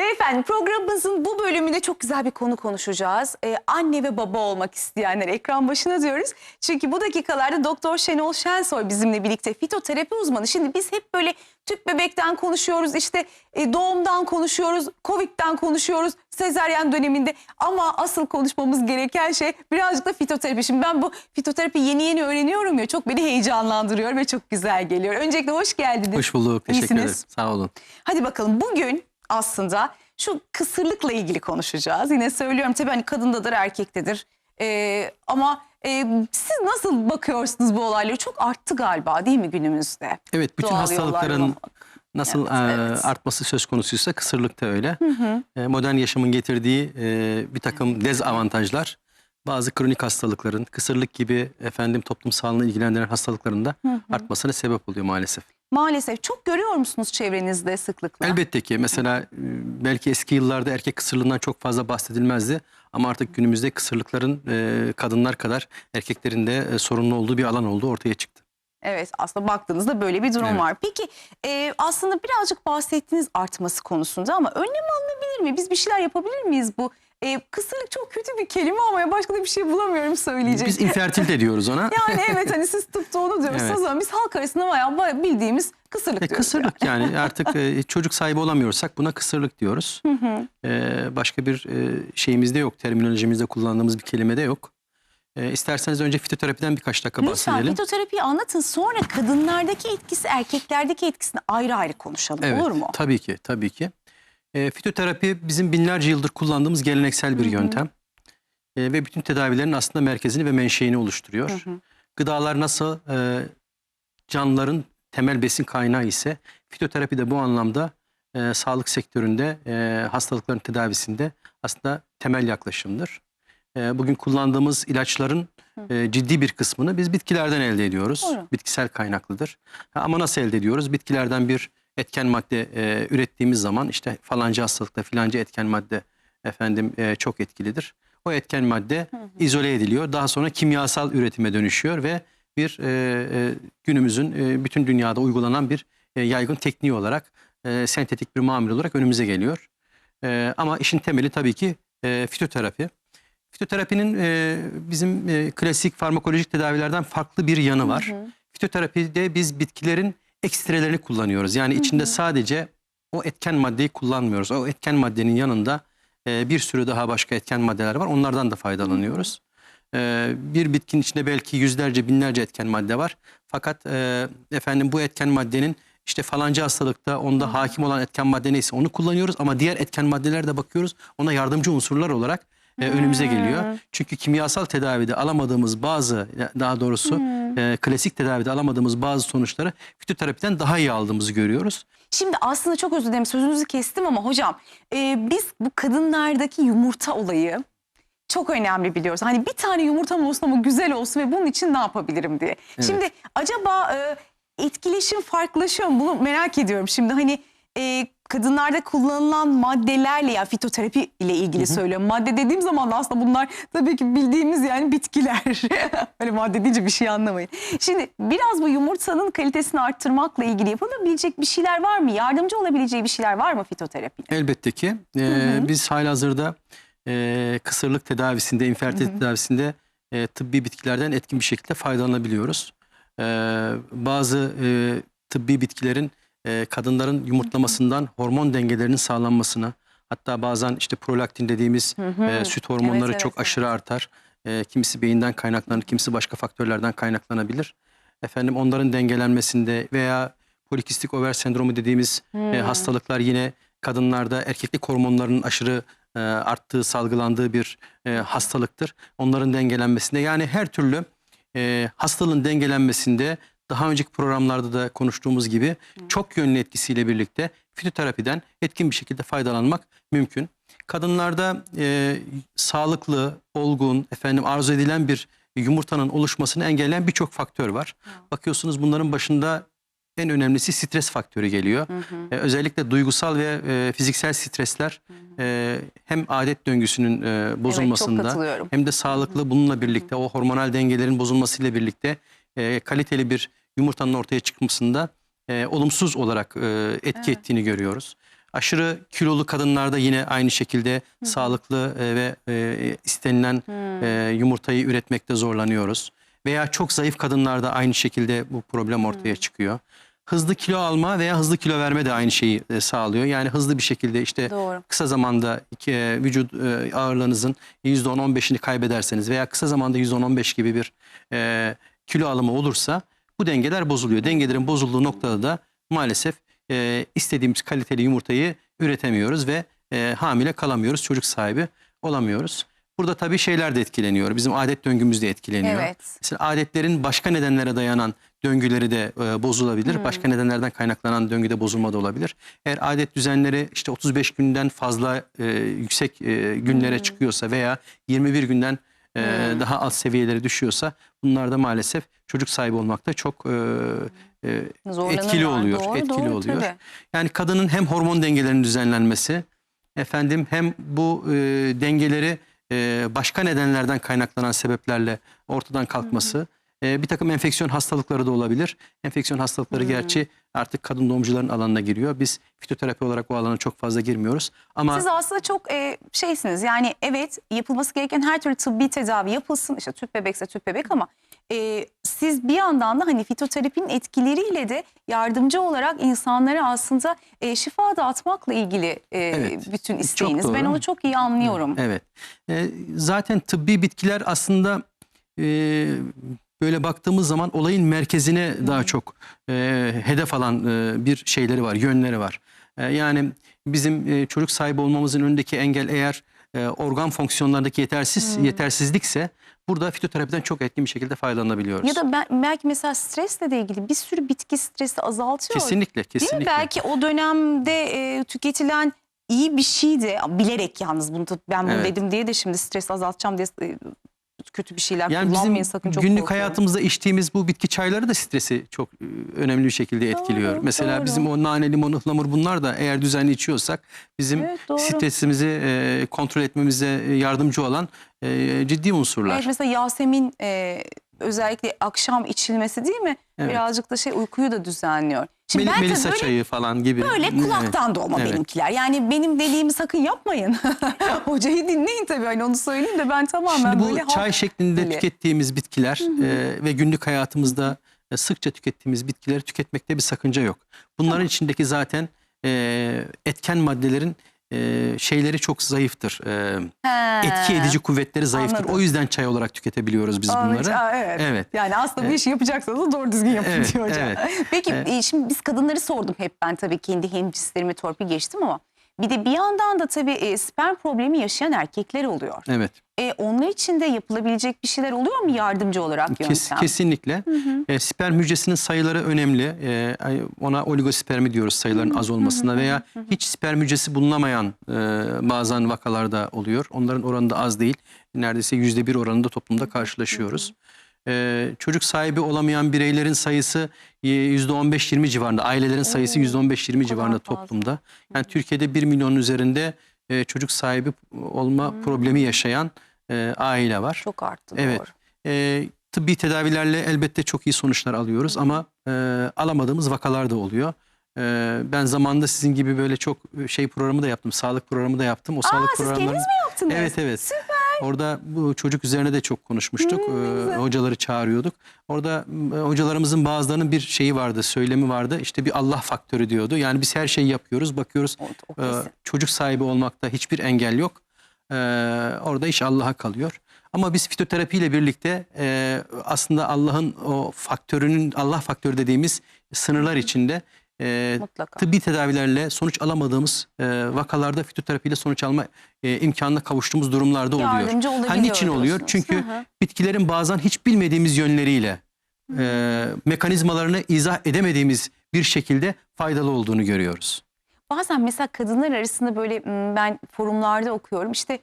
Beyefendi programımızın bu bölümünde çok güzel bir konu konuşacağız. Ee, anne ve baba olmak isteyenler ekran başına diyoruz. Çünkü bu dakikalarda Doktor Şenol Şensoy bizimle birlikte fitoterapi uzmanı. Şimdi biz hep böyle tüp bebekten konuşuyoruz, işte e, doğumdan konuşuyoruz, Covid'den konuşuyoruz, sezaryen döneminde. Ama asıl konuşmamız gereken şey birazcık da fitoterapi. Şimdi ben bu fitoterapi yeni yeni öğreniyorum ya çok beni heyecanlandırıyor ve çok güzel geliyor. Öncelikle hoş geldiniz. Hoş bulduk. Teşekkür İyisiniz. ederim. Sağ olun. Hadi bakalım bugün aslında şu kısırlıkla ilgili konuşacağız. Yine söylüyorum tabii hani kadındadır erkektedir. Ee, ama e, siz nasıl bakıyorsunuz bu olaylara? Çok arttı galiba değil mi günümüzde? Evet bütün Doğal hastalıkların nasıl Evet, e, evet. artması söz konusuysa kısırlık da öyle. E, modern yaşamın getirdiği e, bir takım dezavantajlar bazı kronik hastalıkların kısırlık gibi efendim toplum sağlığını ilgilendiren hastalıkların da artmasına sebep oluyor maalesef. Maalesef çok görüyor musunuz çevrenizde sıklıkla? Elbette ki mesela e, belki eski yıllarda erkek kısırlığından çok fazla bahsedilmezdi ama artık günümüzde kısırlıkların e, kadınlar kadar erkeklerin de e, sorunlu olduğu bir alan olduğu ortaya çıktı. Evet aslında baktığınızda böyle bir durum Evet. var. Peki e, aslında birazcık bahsettiğiniz artması konusunda ama önlem alınabilir mi? Biz bir şeyler yapabilir miyiz bu? E, kısırlık çok kötü bir kelime ama başka da bir şey bulamıyorum söyleyecek. Biz infertilite diyoruz ona. Yani evet hani siz tıpta onu diyorsunuz Evet. ama biz halk arasında bayağı bayağı bildiğimiz kısırlık E, diyoruz. kısırlık yani artık e, çocuk sahibi olamıyorsak buna kısırlık diyoruz. E, başka bir e, şeyimizde yok, terminolojimizde kullandığımız bir kelime de yok. E, isterseniz önce fitoterapiden birkaç dakika Lütfen bahsedelim. fitoterapiyi anlatın sonra kadınlardaki etkisi erkeklerdeki etkisini ayrı ayrı konuşalım Evet, olur mu? tabii ki, tabii ki. E, fitoterapi bizim binlerce yıldır kullandığımız geleneksel bir yöntem. E, ve bütün tedavilerin aslında merkezini ve menşeini oluşturuyor. Gıdalar nasıl e, canlıların temel besin kaynağı ise fitoterapi de bu anlamda e, sağlık sektöründe e, hastalıkların tedavisinde aslında temel yaklaşımdır. E, bugün kullandığımız ilaçların e, ciddi bir kısmını biz bitkilerden elde ediyoruz. Doğru. Bitkisel kaynaklıdır. Ha, ama nasıl elde ediyoruz? Bitkilerden bir etken madde e, ürettiğimiz zaman işte falanca hastalıkta filanca etken madde efendim e, çok etkilidir. O etken madde izole ediliyor. Daha sonra kimyasal üretime dönüşüyor ve bir e, e, günümüzün e, bütün dünyada uygulanan bir e, yaygın tekniği olarak e, sentetik bir mamul olarak önümüze geliyor. E, ama işin temeli tabii ki e, fitoterapi. Fitoterapinin e, bizim e, klasik farmakolojik tedavilerden farklı bir yanı var. Fitoterapide biz bitkilerin ekstrelerini kullanıyoruz. Yani içinde sadece o etken maddeyi kullanmıyoruz. O etken maddenin yanında e, bir sürü daha başka etken maddeler var. Onlardan da faydalanıyoruz. E, bir bitkinin içinde belki yüzlerce binlerce etken madde var. Fakat e, efendim bu etken maddenin işte falanca hastalıkta onda hakim olan etken madde neyse onu kullanıyoruz. Ama diğer etken maddeler de bakıyoruz ona yardımcı unsurlar olarak e, önümüze geliyor. Çünkü kimyasal tedavide alamadığımız bazı daha doğrusu e, klasik tedavide alamadığımız bazı sonuçları fitoterapiden daha iyi aldığımızı görüyoruz. Şimdi aslında çok özür dilerim sözünüzü kestim ama hocam e, biz bu kadınlardaki yumurta olayı çok önemli biliyoruz. Hani bir tane yumurtam olsun ama güzel olsun ve bunun için ne yapabilirim diye. Şimdi acaba e, etkileşim farklılaşıyor mu? Bunu merak ediyorum. Şimdi hani e, kadınlarda kullanılan maddelerle ya fitoterapi ile ilgili söylüyorum. Madde dediğim zaman da aslında bunlar tabii ki bildiğimiz yani bitkiler. Öyle madde deyince bir şey anlamayın. Şimdi biraz bu yumurtanın kalitesini arttırmakla ilgili yapılabilecek bir şeyler var mı? Yardımcı olabileceği bir şeyler var mı fitoterapinin? Elbette ki e, biz halihazırda e, kısırlık tedavisinde, infertilite tedavisinde e, tıbbi bitkilerden etkin bir şekilde faydalanabiliyoruz. E, bazı e, tıbbi bitkilerin e, kadınların yumurtlamasından hormon dengelerinin sağlanmasına hatta bazen işte prolaktin dediğimiz e, süt hormonları evet, çok evet. aşırı artar. E, kimisi beyinden kaynaklanır, kimisi başka faktörlerden kaynaklanabilir. Efendim onların dengelenmesinde veya polikistik over sendromu dediğimiz e, hastalıklar yine kadınlarda erkeklik hormonlarının aşırı e, arttığı, salgılandığı bir e, hastalıktır. Onların dengelenmesinde yani her türlü e, hastalığın dengelenmesinde daha önceki programlarda da konuştuğumuz gibi çok yönlü etkisiyle birlikte fitoterapiden etkin bir şekilde faydalanmak mümkün. Kadınlarda e, sağlıklı, olgun, efendim arzu edilen bir yumurtanın oluşmasını engelleyen birçok faktör var. Bakıyorsunuz bunların başında en önemlisi stres faktörü geliyor. E, özellikle duygusal ve e, fiziksel stresler e, hem adet döngüsünün e, bozulmasında katılıyorum. hem de sağlıklı bununla birlikte o hormonal dengelerin bozulmasıyla birlikte e, kaliteli bir yumurtanın ortaya çıkmasında e, olumsuz olarak e, etki ettiğini görüyoruz. Aşırı kilolu kadınlarda yine aynı şekilde sağlıklı e, ve e, istenilen e, yumurtayı üretmekte zorlanıyoruz. Veya çok zayıf kadınlarda aynı şekilde bu problem ortaya çıkıyor. Hızlı kilo alma veya hızlı kilo verme de aynı şeyi e, sağlıyor. Yani hızlı bir şekilde işte Doğru. kısa zamanda iki, e, vücut e, ağırlığınızın %10-15'ini kaybederseniz veya kısa zamanda %10-15 gibi bir e, kilo alımı olursa bu dengeler bozuluyor. Dengelerin bozulduğu noktada da maalesef e, istediğimiz kaliteli yumurtayı üretemiyoruz ve e, hamile kalamıyoruz, çocuk sahibi olamıyoruz. Burada tabii şeyler de etkileniyor. Bizim adet döngümüz de etkileniyor. Evet. Mesela adetlerin başka nedenlere dayanan döngüleri de e, bozulabilir. Başka nedenlerden kaynaklanan döngüde bozulma da olabilir. Eğer adet düzenleri işte 35 günden fazla e, yüksek e, günlere çıkıyorsa veya 21 günden e, daha az seviyelere düşüyorsa bunlar da maalesef çocuk sahibi olmakta çok e, e, Zorlanırlar. etkili oluyor. Doğru, etkili doğru, oluyor. tabii. Yani kadının hem hormon dengelerinin düzenlenmesi, efendim hem bu e, dengeleri e, başka nedenlerden kaynaklanan sebeplerle ortadan kalkması, e, bir takım enfeksiyon hastalıkları da olabilir. Enfeksiyon hastalıkları gerçi artık kadın doğumcuların alanına giriyor. Biz fitoterapi olarak o alana çok fazla girmiyoruz. Ama Siz aslında çok e, şeysiniz yani evet yapılması gereken her türlü tıbbi tedavi yapılsın işte tüp bebekse tüp bebek ama e, siz bir yandan da hani fitoterapinin etkileriyle de yardımcı olarak insanlara aslında e, şifa dağıtmakla ilgili e, Evet, bütün isteğiniz. doğru. Ben onu çok iyi anlıyorum. Evet. E, zaten tıbbi bitkiler aslında e, böyle baktığımız zaman olayın merkezine daha çok e, hedef alan e, bir şeyleri var, yönleri var. E, yani bizim e, çocuk sahibi olmamızın önündeki engel eğer e, organ fonksiyonlarındaki yetersiz yetersizlikse burada fitoterapiden çok etkin bir şekilde faydalanabiliyoruz. Ya da ben, belki mesela stresle de ilgili bir sürü bitki stresi azaltıyor. kesinlikle, Değil kesinlikle. mi? Belki o dönemde e, tüketilen iyi bir şey de bilerek yalnız bunu ben bunu Evet. dedim diye de şimdi stres azaltacağım diye e, kötü bir şeyler Yani kullanmayın bizim sakın çok günlük korkuyorum. hayatımızda içtiğimiz bu bitki çayları da stresi çok e, önemli bir şekilde etkiliyor. Doğru, Mesela doğru. bizim o nane, limon, ıhlamur bunlar da eğer düzenli içiyorsak bizim Evet, doğru. stresimizi e, kontrol etmemize yardımcı olan e, ciddi unsurlar. Evet mesela Yasemin e, özellikle akşam içilmesi değil mi? Evet. Birazcık da şey uykuyu da düzenliyor. Şimdi Mel- ben Melisa böyle çayı falan gibi. Böyle Evet. kulaktan dolma Evet. benimkiler. Yani benim dediğimi sakın yapmayın. Hocayı dinleyin tabii hani onu söyleyeyim de ben tamamen Şimdi bu böyle çay şeklinde Öyle. tükettiğimiz bitkiler e, ve günlük hayatımızda e, sıkça tükettiğimiz bitkileri tüketmekte bir sakınca yok. Bunların içindeki zaten e, etken maddelerin e, şeyleri çok zayıftır. E, He. etki edici kuvvetleri zayıftır. Anladım. O yüzden çay olarak tüketebiliyoruz biz Aa, bunları. aa, evet. Evet. Yani aslında bir işi yapacaksanız doğru düzgün yapın Evet, diyor hocam. evet. Peki Evet. e, şimdi biz kadınları sordum hep ben tabii kendi hemcinslerimi torpil geçtim ama bir de bir yandan da tabii e, sperm problemi yaşayan erkekler oluyor. Evet. E, onlar için de yapılabilecek bir şeyler oluyor mu yardımcı olarak yöntem? Kes, kesinlikle. E, sperm hücresinin sayıları önemli. E, ona oligospermi diyoruz sayıların az olmasına veya hiç sperm hücresi bulunamayan e, bazen vakalarda oluyor. Onların oranı da az değil. Neredeyse yüzde bir oranında toplumda karşılaşıyoruz. E, çocuk sahibi olamayan bireylerin sayısı e, yüzde 15-20 civarında. Ailelerin sayısı yüzde 15-20 civarında fazla. toplumda. Yani Türkiye'de 1 milyonun üzerinde e, çocuk sahibi olma problemi yaşayan e, aile var. Çok arttı Evet. doğru. E, tıbbi tedavilerle elbette çok iyi sonuçlar alıyoruz ama e, alamadığımız vakalar da oluyor. E, ben zamanında sizin gibi böyle çok şey programı da yaptım, sağlık programı da yaptım. O Aa sağlık siz kendiniz programlarının mi yaptınız? Evet evet. Süper. Orada bu çocuk üzerine de çok konuşmuştuk. Hmm, Ee, hocaları çağırıyorduk. Orada e, hocalarımızın bazılarının bir şeyi vardı, söylemi vardı. İşte bir Allah faktörü diyordu. Yani biz her şeyi yapıyoruz, bakıyoruz. O, o kesin. çocuk sahibi olmakta hiçbir engel yok. Ee, orada iş Allah'a kalıyor. Ama biz fitoterapiyle birlikte e, aslında Allah'ın o faktörünün Allah faktörü dediğimiz sınırlar içinde e, Mutlaka. tıbbi tedavilerle sonuç alamadığımız e, vakalarda fitoterapiyle sonuç alma e, imkanına kavuştuğumuz durumlarda oluyor. Ha, niçin oluyor? Çünkü Hı hı. bitkilerin bazen hiç bilmediğimiz yönleriyle e, mekanizmalarını izah edemediğimiz bir şekilde faydalı olduğunu görüyoruz. Bazen mesela kadınlar arasında böyle ben forumlarda okuyorum işte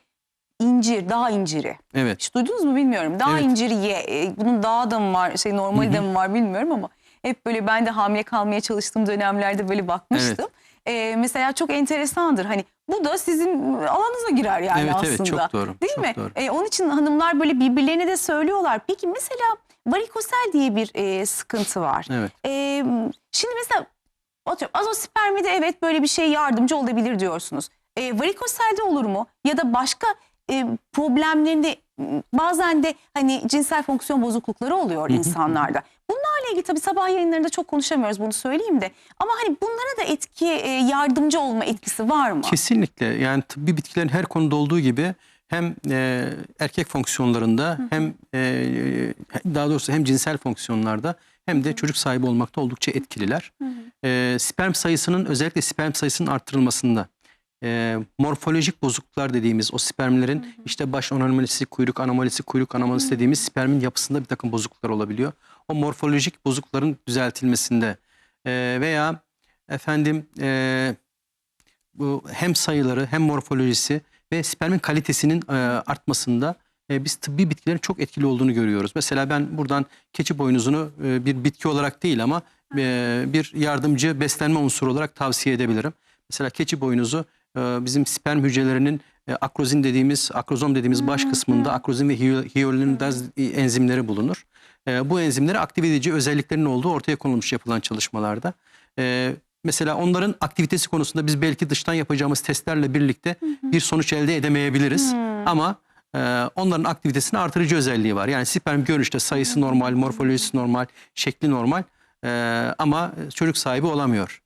incir, dağ inciri. Evet. Hiç duydunuz mu bilmiyorum. Dağ Evet. inciri ye. E, Bunun dağı da mı var, şey normali de mi var bilmiyorum ama hep böyle ben de hamile kalmaya çalıştığım dönemlerde böyle bakmıştım. E, mesela çok enteresandır. Hani bu da sizin alanınıza girer yani evet aslında. evet çok doğru. Değil çok mi? Doğru. E, onun için hanımlar böyle birbirlerine de söylüyorlar. Peki mesela varikosel diye bir e, sıkıntı var. Evet. E, şimdi mesela Atıyorum azospermide evet böyle bir şey yardımcı olabilir diyorsunuz. E, varikoselde olur mu? Ya da başka e, problemlerinde bazen de hani cinsel fonksiyon bozuklukları oluyor insanlarda. Bunlarla ilgili tabii sabah yayınlarında çok konuşamıyoruz bunu söyleyeyim de. Ama hani bunlara da etki e, yardımcı olma etkisi var mı? Kesinlikle yani tıbbi bitkilerin her konuda olduğu gibi hem e, erkek fonksiyonlarında hem e, daha doğrusu hem cinsel fonksiyonlarda hem de çocuk sahibi olmakta oldukça etkililer. E, sperm sayısının özellikle sperm sayısının arttırılmasında e, morfolojik bozukluklar dediğimiz o spermlerin işte baş anomalisi, kuyruk anomalisi, kuyruk anomalisi dediğimiz spermin yapısında bir takım bozukluklar olabiliyor. O morfolojik bozuklukların düzeltilmesinde e, veya efendim e, bu hem sayıları hem morfolojisi ve spermin kalitesinin e, artmasında e, biz tıbbi bitkilerin çok etkili olduğunu görüyoruz. Mesela ben buradan keçi boynuzunu e, bir bitki olarak değil ama e, bir yardımcı beslenme unsuru olarak tavsiye edebilirim. Mesela keçi boynuzu bizim sperm hücrelerinin e, akrozin dediğimiz, akrozom dediğimiz baş kısmında akrozin ve hiyo- hyaluronidaz enzimleri bulunur. E, bu enzimleri aktive edici özelliklerinin olduğu ortaya konulmuş yapılan çalışmalarda. E, mesela onların aktivitesi konusunda biz belki dıştan yapacağımız testlerle birlikte bir sonuç elde edemeyebiliriz. Ama e, onların aktivitesinin artırıcı özelliği var. Yani sperm görünüşte sayısı normal, morfolojisi normal, şekli normal ama çocuk sahibi olamıyor.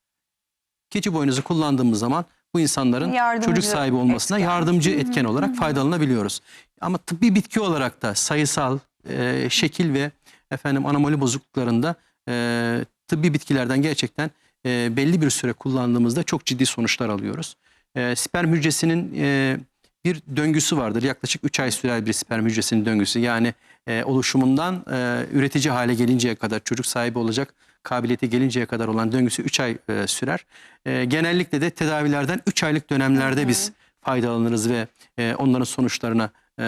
Keçi boynuzu kullandığımız zaman bu insanların Yardımcı çocuk sahibi olmasına etken. yardımcı etken olarak faydalanabiliyoruz. Ama tıbbi bitki olarak da sayısal, e, şekil ve efendim anomali bozukluklarında e, tıbbi bitkilerden gerçekten e, belli bir süre kullandığımızda çok ciddi sonuçlar alıyoruz. E, sperm hücresinin e, bir döngüsü vardır. Yaklaşık 3 ay sürer bir sperm hücresinin döngüsü. Yani e, oluşumundan e, üretici hale gelinceye kadar, çocuk sahibi olacak kabiliyeti gelinceye kadar olan döngüsü 3 ay e, sürer. E, genellikle de tedavilerden 3 aylık dönemlerde biz faydalanırız ve e, onların sonuçlarına e,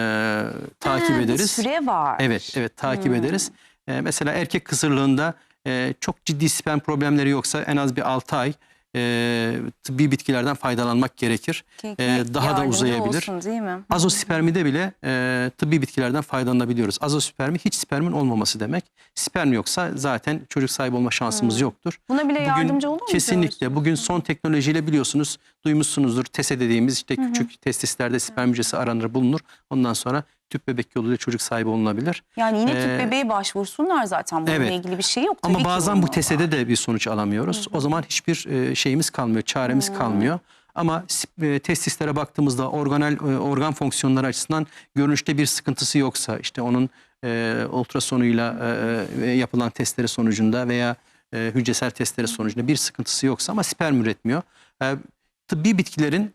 takip Ha, bir ederiz. süre var. Evet, evet takip ederiz. Ee, mesela erkek kısırlığında e, çok ciddi sperm problemleri yoksa en az bir 6 ay e, tıbbi bitkilerden faydalanmak gerekir. Ki- ki daha da uzayabilir. olsun, değil mi? Azospermide bile e, tıbbi bitkilerden faydalanabiliyoruz. Azospermi hiç spermin olmaması demek. Sperm yoksa zaten çocuk sahibi olma şansımız yoktur. Buna bile yardımcı olur mu? Kesinlikle. Bugün son teknolojiyle biliyorsunuz duymuşsunuzdur. TESE dediğimiz işte küçük testislerde sperm hücresi aranır bulunur. Ondan sonra tüp bebek yoluyla çocuk sahibi olunabilir. Yani yine tüp Ee, bebeğe başvursunlar zaten. Bununla evet. ilgili bir şey yok. Ama Tabii ki bazen bu. TESE'de de bir sonuç alamıyoruz. O zaman hiçbir e, şeyimiz kalmıyor, çaremiz kalmıyor. Ama e, testislere baktığımızda organel e, organ fonksiyonları açısından görünüşte bir sıkıntısı yoksa işte onun e, ultrasonuyla e, yapılan testleri sonucunda veya e, hücresel testleri sonucunda bir sıkıntısı yoksa ama sperm üretmiyor. E, tıbbi bitkilerin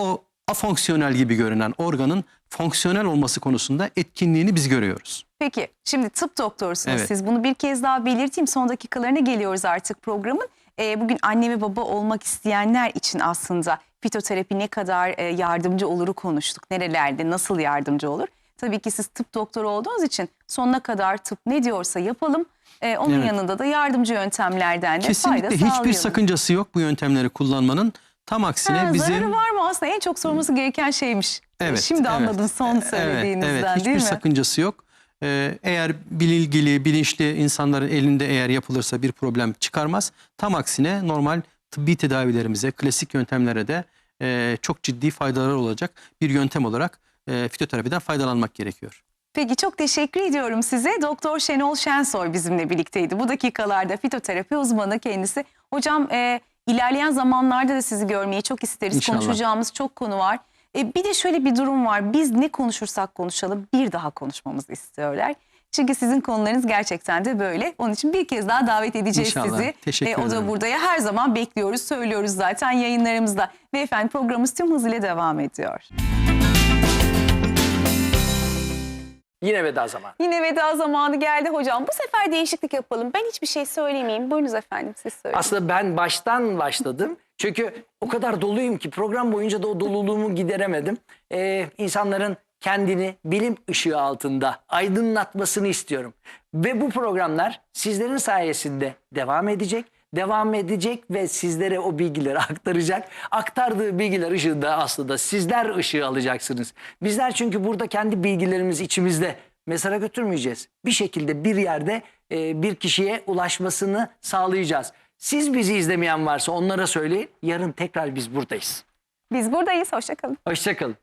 o afonksiyonel gibi görünen organın fonksiyonel olması konusunda etkinliğini biz görüyoruz. Peki şimdi tıp doktorusunuz Evet. siz. Bunu bir kez daha belirteyim. Son dakikalarına geliyoruz artık programın. Ee, bugün anne ve baba olmak isteyenler için aslında fitoterapi ne kadar e, yardımcı oluru konuştuk. Nerelerde nasıl yardımcı olur? Tabii ki siz tıp doktoru olduğunuz için sonuna kadar tıp ne diyorsa yapalım. Ee, onun Evet. yanında da yardımcı yöntemlerden de Kesinlikle fayda hiçbir sağlayalım. sakıncası yok bu yöntemleri kullanmanın. Tam aksine Ha, bizim Zararı var mı aslında en çok sorulması gereken şeymiş. Evet, Şimdi evet. anladım son Evet, söylediğinizden evet, hiçbir değil mi? sakıncası yok. Ee, eğer bilgili, bilinçli insanların elinde eğer yapılırsa bir problem çıkarmaz. Tam aksine normal tıbbi tedavilerimize, klasik yöntemlere de e, çok ciddi faydalar olacak bir yöntem olarak e, fitoterapiden faydalanmak gerekiyor. Peki çok teşekkür ediyorum size. Doktor Şenol Şensoy bizimle birlikteydi. Bu dakikalarda fitoterapi uzmanı kendisi. Hocam e, ilerleyen zamanlarda da sizi görmeyi çok isteriz. İnşallah. Konuşacağımız çok konu var. E, bir de şöyle bir durum var. Biz ne konuşursak konuşalım bir daha konuşmamızı istiyorlar. Çünkü sizin konularınız gerçekten de böyle. Onun için bir kez daha davet edeceğiz İnşallah. sizi. Teşekkür o da ederim. burada ya her zaman bekliyoruz, söylüyoruz zaten yayınlarımızda. Ve efendim programımız tüm hızıyla devam ediyor. Yine veda zamanı. Yine veda zamanı geldi hocam. Bu sefer değişiklik yapalım. Ben hiçbir şey söylemeyeyim. Buyurunuz efendim siz söyleyin. Aslında ben baştan başladım. Çünkü o kadar doluyum ki program boyunca da o doluluğumu gideremedim. Ee, insanların kendini bilim ışığı altında aydınlatmasını istiyorum. Ve bu programlar sizlerin sayesinde devam edecek. Devam edecek ve sizlere o bilgileri aktaracak. Aktardığı bilgiler ışığında aslında sizler ışığı alacaksınız. Bizler çünkü burada kendi bilgilerimizi içimizde mezara götürmeyeceğiz. Bir şekilde bir yerde e, bir kişiye ulaşmasını sağlayacağız. Siz bizi izlemeyen varsa onlara söyleyin. Yarın tekrar biz buradayız. Biz buradayız. Hoşçakalın. Hoşçakalın.